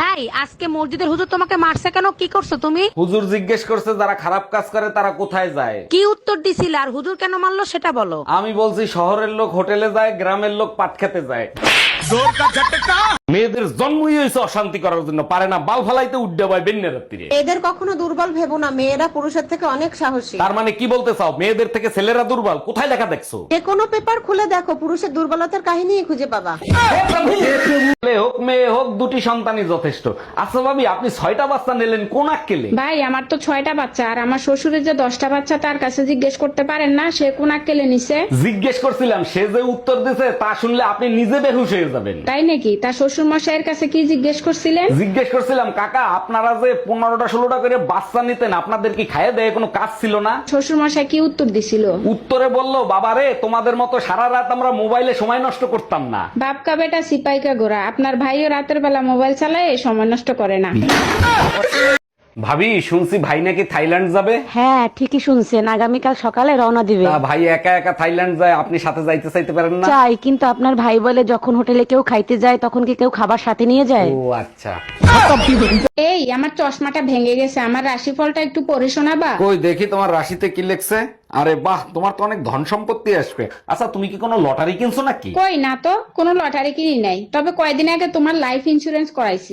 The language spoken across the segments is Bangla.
ভাই আজকে মসজিদের হুজুর তোমাকে মারছে কেন? কি করছ তুমি? হুজুর জিজ্ঞেস করছে যারা খারাপ কাজ করে তারা কোথায় যায়? কি উত্তর দিছিল? আর হুজুর কেন মারলো সেটা বলো। আমি বলছি শহরের লোক হোটেলে যায় গ্রামের লোক পাট খেতে যায়। মেয়েদের জন্মই হয়েছে অশান্তি করার জন্য। পারে না বাল ফালাইতে উড্ডে পায় বেন্যা রাত্রিরে এদের কখনো দুর্বল ভেবো না মেয়েরা পুরুষের থেকে অনেক সাহসী। তার মানে কি বলতে চাও? মেয়েদের থেকে ছেলেরা দুর্বল? কোথায় লেখা দেখছ? যে কোনো পেপার খুলে দেখো পুরুষের দুর্বলতার কাহিনী খুঁজে পাবা। ছেলে হোক মেয়ে হোক দুটি সন্তানই যথেষ্ট। আচ্ছা ভাবি আপনি ছয়টা বাচ্চা নিলেন কোন আক্কেলে? ভাই আমার তো ছয়টা বাচ্চা আর আমার শ্বশুরের যে দশটা বাচ্চা তার কাছে জিজ্ঞেস করতে পারেন না সে কোন আক্কেলে নিছে? জিজ্ঞেস করছিলাম সে যে উত্তর দিছে তা শুনলে আপনি নিজে বেহুশ হয়ে যাবেন। তাই নাকি? তা শ্বশুর মশাইয়ের কাছে কি জিজ্ঞেস করছিলেন? জিজ্ঞেস করছিলাম কাকা আপনারা যে পনেরোটা ষোলোটা করে বাচ্চা নিতেন আপনাদের কি খাইয়ে দেয় কোনো কাজ ছিল না? শ্বশুর মশাই কি উত্তর দিছিল? উত্তরে বলল বাবারে তোমাদের মতো সারা রাত আমরা মোবাইলে সময় নষ্ট করতাম না। বাপকা বেটা সিপাইকা গোরা আপনার ভাইও রাতের বেলা মোবাইল চালায় সময় নষ্ট করে না। ভাবি শুনছি ভাই নাকি থাইল্যান্ড যাবে? হ্যাঁ ঠিকই শুনছেন। আগামীকাল সকালে রওনা দিবে। তা ভাই একা একা থাইল্যান্ড যায় আপনি সাথে যাইতে চাইতে পারেন না? চাই কিন্তু আপনার ভাই বলে যখন হোটেলে কেউ খাইতে যায় তখন কি কেউ খাবার সাথে নিয়ে যায়? ও আচ্ছা। এই আমার চশমাটা ভেঙে গেছে। আমার রাশিফলটা একটু পড়ে শোনাবা? কই দেখি তোমার রাশিতে কি লেখছে। আরে বাহ তোমার তো অনেক ধন সম্পত্তি আসবে। আচ্ছা তুমি কি কোনো লটারি কিনছো নাকি? কই না তো কোনো লটারি কিনি নাই। তবে কয়দিন আগে তোমার লাইফ ইন্সুরেন্স করাইছি।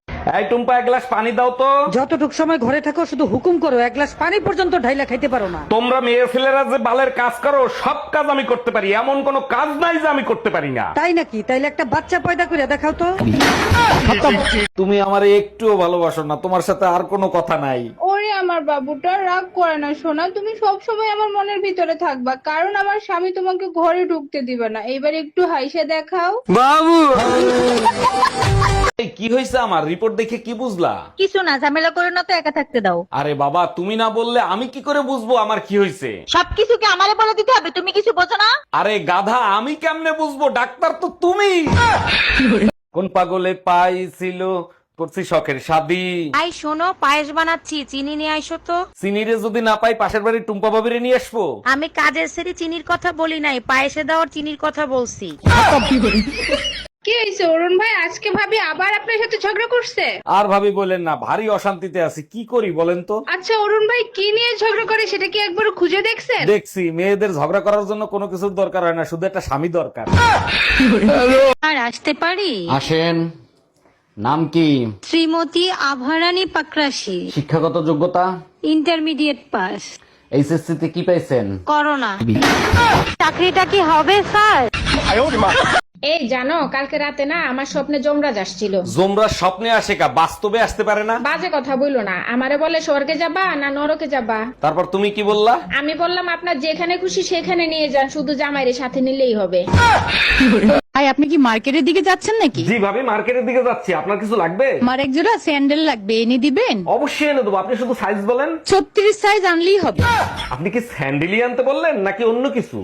এই টুম্পা এক গ্লাস পানি দাও তো। যতটুক সময় ঘরে থাকো শুধু হুকুম করো এক গ্লাস পানি পর্যন্ত ঢাইলা খাইতে পারো না। তোমরা মেয়ে ছেলেরা যে বালের কাজ করো সব কাজ আমি করতে পারি। এমন কোনো কাজ নাই যে আমি করতে পারি না। তাই নাকি? তাইলে একটা বাচ্চা পয়দা করে দেখাও তো। তুমি আমার একটুও ভালোবাসো না তোমার সাথে আর কোনো কথা নাই। ওরে আমার বাবুটা রাগ করে না সোনা তুমি সব সময় আমার মনের ভিতরে থাকবা কারণ আমার স্বামী তোমাকে ঘরে ঢুকতে দিবে না। এবার একটু হাইসে দেখাও। এই কি হয়েছে আমার? রিপোর্ট দেখে কি বুঝলা? কিছু না ঝামেলা করে না তো একা থাকতে দাও। আরে বাবা তুমি না বললে আমি কি করে বুঝব আমার কি হয়েছে সবকিছু কি আমারে বলে দিতে হবে তুমি কিছু বোঝো না? আরে গাধা আমি কেমনে বুঝব? ডাক্তার তো তুমি! কোন পাগলে পাইছিল? করছি শখের শাদি আই শোনো পায়েস বানাচ্ছি চিনি নিয়ে আইসো তো। সিনিরে যদি না পাই পাশের বাড়ির টুম্পা বাবিরে নিয়ে আসব। আমি কাজের সেরি চিনির কথা বলি নাই পায়েসে দেওয়ার চিনির কথা বলছি। কি হয়েছে অরুণ ভাই? আজকে ভাবি আবার আপনার সাথে ঝগড়া করছে? আর ভাবি বলেন না ভারী অশান্তিতে আছি। কি করি বলেন তো? আচ্ছা অরুণ ভাই কি নিয়ে ঝগড়া করে সেটা কি একবার খুঁজে দেখছেন? দেখছি মেয়েদের ঝগড়া করার জন্য কোনো কিছুর দরকার হয় না শুধু একটা স্বামী দরকার। আর আসতে পারি? আসেন নাম কি? শ্রীমতী আভারানী পাকরাশি। শিক্ষাগত যোগ্যতা? ইন্টারমিডিয়েট পাস এইচএসসি তে কি পাইছেন? করোনা চাকরিটা কি হবে স্যার? এই জানো কালকে রাতে না আমার স্বপ্নে যমরাজ আসছিল। জোমরা স্বপ্নে আসে কা? বাস্তবে আসতে পারে না? বাজে কথা বইলো না। আমারে বলে স্বর্গে যাবা না নরকে যাবা? তারপর তুমি কি বললা? আমি বললাম আপনার যেখানে খুশি সেখানে নিয়ে যান শুধু জামাইরে সাথে নিলেই হবে। ভাই আপনি কি মার্কেটের দিকে যাচ্ছেন নাকি? জি ভাবি মার্কেটের দিকে যাচ্ছি। আপনার কিছু লাগবে? আমার এক জোড়া স্যান্ডেল লাগবে এনে দিবেন? অবশ্যই এনে দেবো। আপনি শুধু সাইজ বলেন। ছত্রিশ সাইজ আনলেই হবে। আপনি কি স্যান্ডেলই আনতে বললেন নাকি অন্য কিছু?